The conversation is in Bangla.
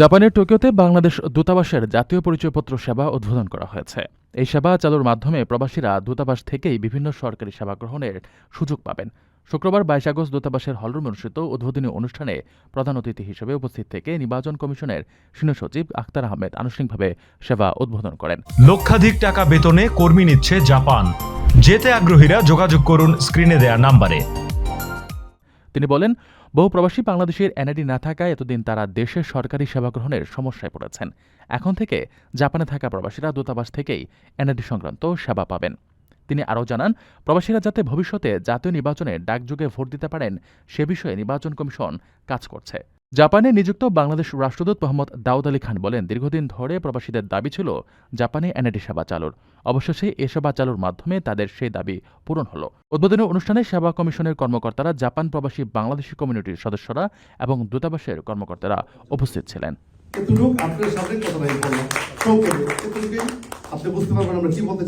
জাপানের টোকিওতে বাংলাদেশ দূতাবাসের জাতীয় পরিচয়পত্র সেবা উদ্বোধন করা হয়েছে। এই সেবা চালুর মাধ্যমে প্রবাসীরা দূতাবাস থেকেই বিভিন্ন সরকারি সেবা গ্রহণের সুযোগ পাবেন। শুক্রবার বাইশ আগস্ট দূতাবাসের হলরুমে অনুষ্ঠিত উদ্বোধনী অনুষ্ঠানে প্রধান অতিথি হিসেবে উপস্থিত থেকে নির্বাচন কমিশনের সিনিয়র সচিব আখতার আহমেদ আনুষ্ঠানিকভাবে সেবা উদ্বোধন করেন। লক্ষাধিক টাকা বেতনে কর্মী নিচ্ছে জাপান। যেতে আগ্রহীরা যোগাযোগ করুন স্ক্রিনে দেয়া নাম্বারে। তিনি বলেন, বহু প্রবাসী বাংলাদেশের এনআইডি না থাকায় এতদিন তারা দেশের সরকারি সেবা গ্রহণের সমস্যায় পড়েছেন। এখন থেকে জাপানে থাকা প্রবাসীরা দূতাবাস থেকেই এনআইডি সংক্রান্ত সেবা পাবেন। তিনি আরও জানান, প্রবাসীরা যাতে ভবিষ্যতে জাতীয় নির্বাচনে ডাকযোগে ভোট দিতে পারেন, সে বিষয়ে নির্বাচন কমিশন কাজ করছে। জাপানে নিযুক্ত বাংলাদেশ রাষ্ট্রদূত মোহাম্মদ দাউদ আলী খান বলেন, দীর্ঘদিন ধরে প্রবাসীদের দাবি ছিল জাপানে এনআইডি সেবা চালুর। অবশেষে এ সেবা চালুর মাধ্যমে তাদের সেই দাবি পূরণ হল। উদ্বোধনী অনুষ্ঠানে সেবা কমিশনের কর্মকর্তারা জাপান প্রবাসী বাংলাদেশি কমিউনিটির সদস্যরা এবং দূতাবাসের কর্মকর্তারা উপস্থিত ছিলেন। আপনি বুঝতে পারবেন আমরা কি বলতে